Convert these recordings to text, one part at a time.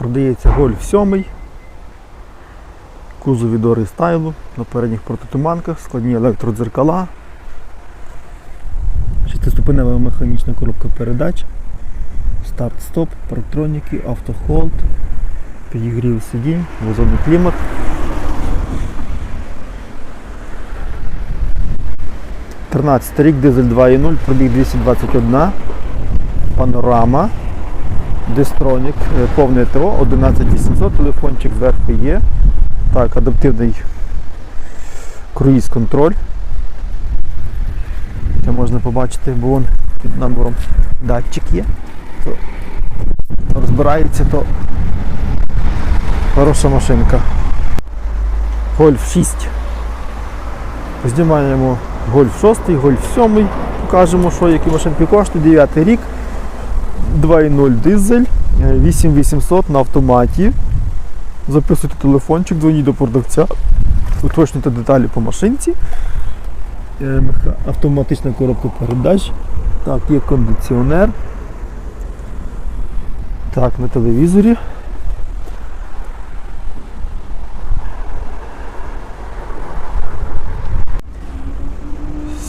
Продається гольф 7. Кузові до рестайлу, на передніх протитуманках, складні електродзеркала. Шестиступенева механічна коробка передач, старт-стоп, парктроніки, автохолд, підігрів сидінь, вузовний клімат. Тринадцятий рік, дизель 2.0, пробіг 221, панорама, Дестронік, е, повне ТО, 11800, телефончик зверху є. Так, адаптивний круїз контроль. Це можна побачити, бо вон під набором датчик є. То розбирається, то хороша машинка. Гольф 6. Знімаємо Гольф 6, Гольф 7. Покажемо, що які машинки коштують. 9 рік. 2.0 дизель, е, 8800 на автоматі. Записуйте телефончик, дзвоніть до продавця, уточнюйте деталі по машинці. Е, Автоматична коробка передач. Так, є кондиціонер. Так, на телевізорі.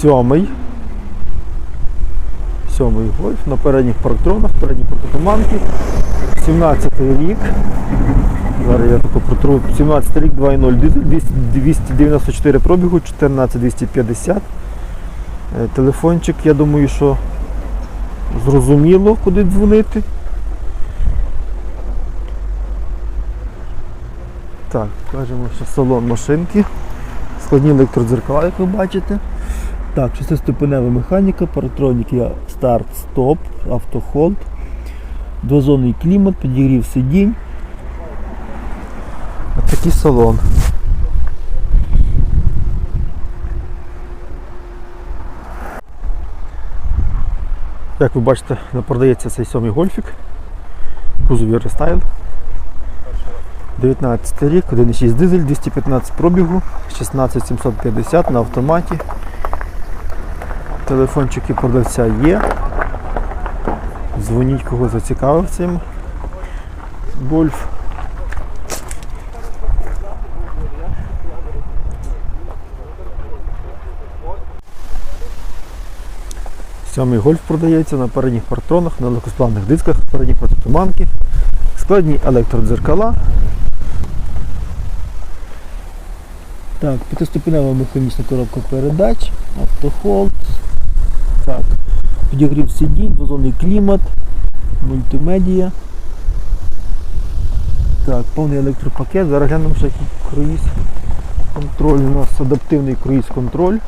Сьомий. Сьомий гольф на передніх парктронах, передні протитуманки. 17 рік. Зараз я таку протру. 17 рік 2.0 дизель, 294 пробігу, 14250. Е, Телефончик, я думаю, що зрозуміло, куди дзвонити. Так, кажемо, що салон машинки. Складні електродзеркала, як ви бачите. Так, шестиступенева механіка, паратроніки старт, стоп, автохолд, двозонний клімат, підігрів сидінь. Ось такий салон. Як ви бачите, продається цей сьомий гольфік. Кузові рестайл. 19 рік, 1,6 дизель, 215 пробігу, 16750 на автоматі. Телефончики продавця є. Дзвоніть, кого зацікавив цим гольф. Сьомий гольф продається на передніх партронах, на легкосплавних дисках, передні протитуманки, складні електродзеркала. Так, п'ятиступенева механічна коробка передач, автохолд. Так, підігрів сидінь, двозонний клімат, мультимедія. Так, повний електропакет. Зараз глянемо, що який круїз контроль. У нас адаптивний круїз контроль.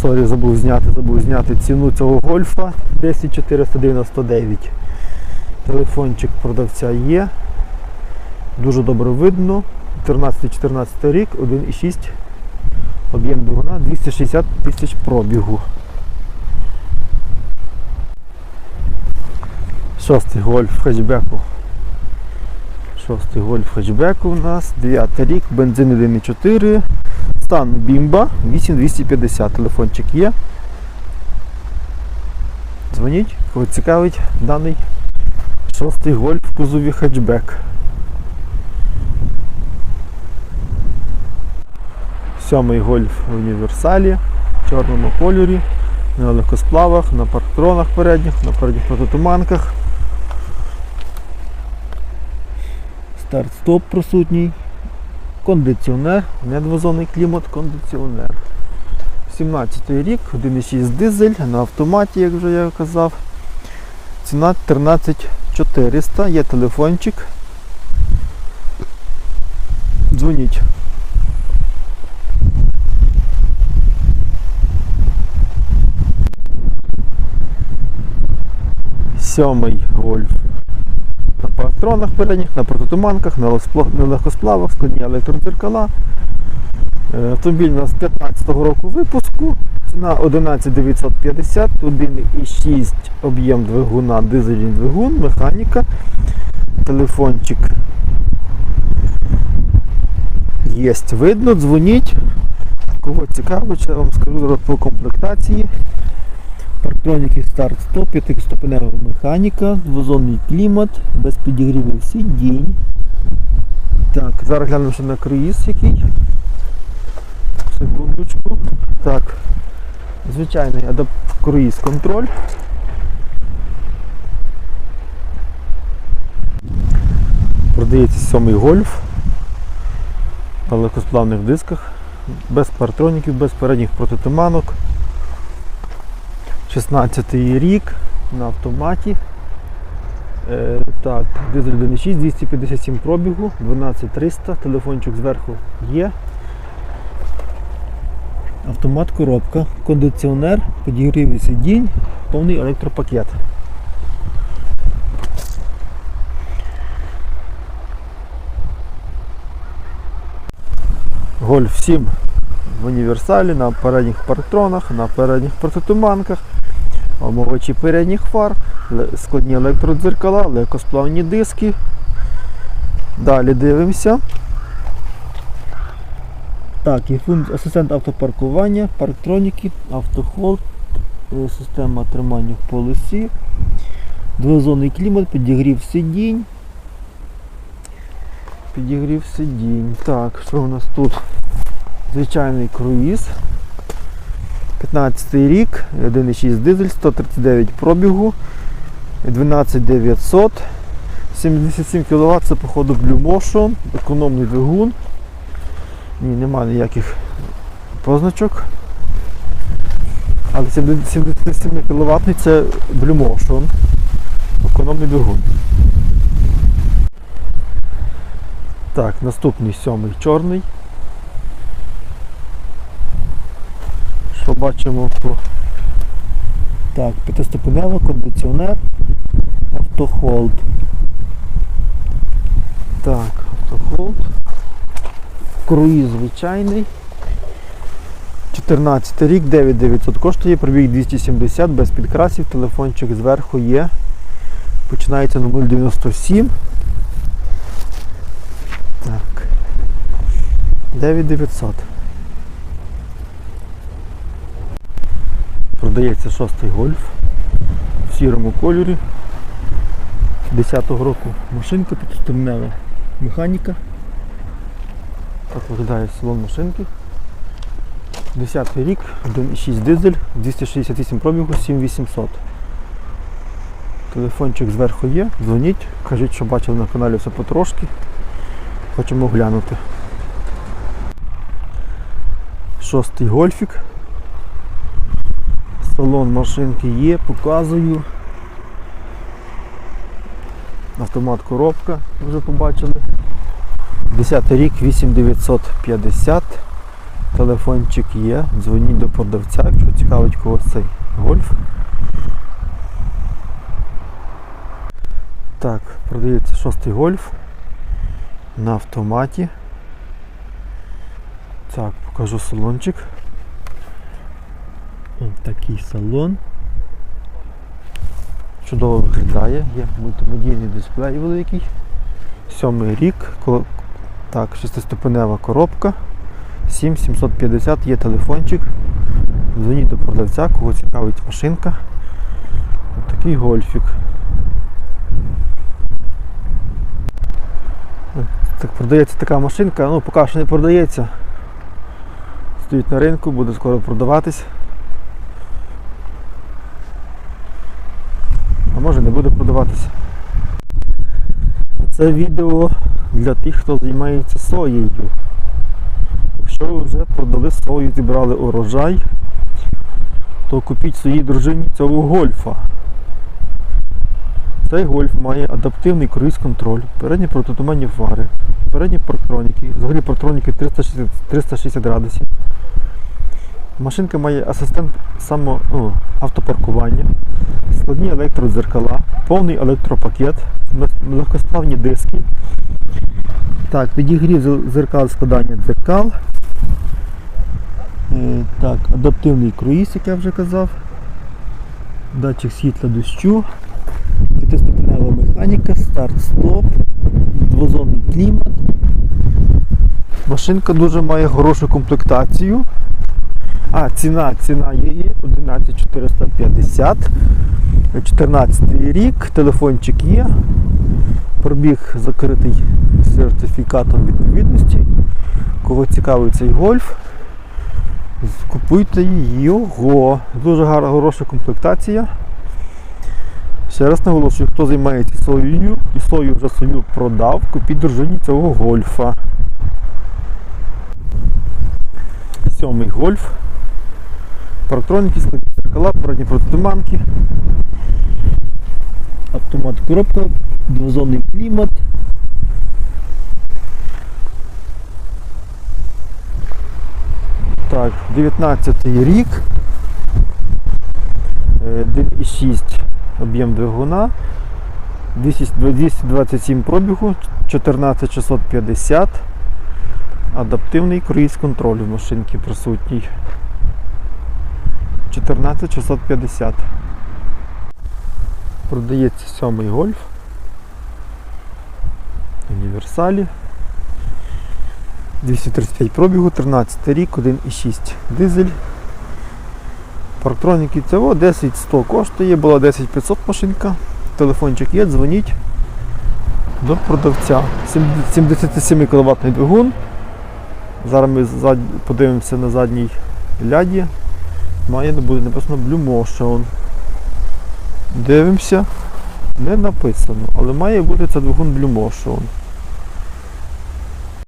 Сорі, забув зняти, забув зняти ціну цього гольфа 10499. Телефончик продавця є. Дуже добре видно. 13-14 рік, 1,6 об'єм двигуна, 260 тисяч пробігу. Шостий гольф хетчбеку. Шостий гольф хетчбеку у нас, 9 рік, бензин 1,4. Стан бімба 8250. Телефончик є. Дзвоніть, кого цікавить даний шостий гольф в кузові хетчбек. Сьомий гольф в універсалі, в чорному кольорі, на легкосплавах, на парктронах передніх, на передніх протитуманках. Старт-стоп присутній. Кондиціонер, недвозонний клімат, кондиціонер. 17 рік, 1,6 дизель на автоматі, як вже я казав. Ціна 13400, є телефончик. Дзвоніть. Сьомий гольф. На патронах передніх, на протитуманках, на легкосплавах, складні електродзеркала. Е, Автомобіль у нас 15-го року випуску. Ціна 11950, 1,6 об'єм двигуна, дизельний двигун, механіка, телефончик. Є видно, дзвоніть. Кого цікавить, я вам скажу по комплектації. Парктроніки старт-стоп, п'ятиступенева механіка, двозонний клімат, без підігрівів сидінь. Так, зараз глянемо ще на круїз який. Секундочку. Так. Звичайний адап... круїз контроль. Продається сьомий гольф на легкосплавних дисках, без партроніків, без передніх протитуманок. 16 рік на автоматі. Е, так, дизель 1.6, 257 пробігу, 12300, телефончик зверху є. Автомат коробка, кондиціонер, підігрів сидінь, повний електропакет. Гольф 7 в універсалі на передніх парктронах, на передніх протитуманках, омовичі передніх фар, складні електродзеркала, легкосплавні диски. Далі дивимося. Так, і асистент автопаркування, парктроніки, автохолд, е, система тримання в полосі, двозонний клімат, підігрів сидінь. Підігрів сидінь. Так, що у нас тут? Звичайний круїз. 15 рік, 1,6 дизель, 139 пробігу, 12900, 77 кВт, це походу Blue Motion, економний двигун. Ні, нема ніяких позначок. Але 77 кВт це Blue Motion, економний двигун. Так, наступний сьомий чорний. Що бачимо по так, п'ятиступенева, кондиціонер, автохолд. Так, автохолд. Круїз звичайний. 14 рік, 9900 коштує, пробіг 270 без підкрасів, телефончик зверху є. Починається на 097. Так. 9900. Продається шостий гольф в сірому кольорі. 10-го року машинка, підстемнева механіка. Так виглядає салон машинки. 10 рік, 1,6 дизель, 268 пробігу, 7800. Телефончик зверху є, дзвоніть, кажіть, що бачили на каналі все потрошки. Хочемо оглянути. Шостий гольфік. Салон машинки є, показую. Автомат коробка, вже побачили. 10 рік, 8950. Телефончик є. Дзвоніть до продавця, якщо цікавить когось цей гольф. Так, продається шостий гольф на автоматі. Так, покажу салончик. Ось такий салон. Чудово виглядає, є мультимедійний дисплей великий. Сьомий рік. Так, шестиступенева коробка. 7750 є телефончик. Дзвоніть до продавця, кого цікавить машинка. Ось такий гольфік. Так продається така машинка, ну поки що не продається. Стоїть на ринку, буде скоро продаватись. Може не буде продаватися. Це відео для тих, хто займається соєю. Якщо ви вже продали сою, зібрали урожай, то купіть своїй дружині цього гольфа. Цей гольф має адаптивний круїз-контроль, передні протитуманні фари, передні парктроніки, взагалі парктроніки 360, 360 градусів. Машинка має асистент само, о, автопаркування, складні електродзеркала, повний електропакет, лег- легкосплавні диски. Так, підігрів зеркал складання дзеркал. Е, так, адаптивний круїз, як я вже казав. Датчик світла дощу. П'ятиступенева механіка, старт-стоп, двозонний клімат. Машинка дуже має хорошу комплектацію. А, ціна, ціна її 11450. 14 рік, телефончик є. Пробіг закритий сертифікатом відповідності. Кого цікавий цей гольф, купуйте його. Дуже гарна хороша комплектація. Ще раз наголошую, хто займається соєю і сою вже свою продав, купіть дружині цього гольфа. Сьомий гольф. Парктроніки, складні зеркала, передні протитуманки. Автомат коробка, двозонний клімат. Так, 19 рік. Е, 1,6 об'єм двигуна. 227 пробігу, 14650. Адаптивний круїз контроль в машинці присутній. 14650. Продається сьомий гольф. Універсалі. 235 пробігу, 13 рік, 1,6 дизель. Парктроніки ЦО 10100 коштує, була 10500 машинка. Телефончик є, дзвоніть до продавця. 77 кВт двигун. Зараз ми подивимося на задній ляді. Має буде написано Blue Motion. Дивимося. Не написано, але має бути це двигун Blue Motion.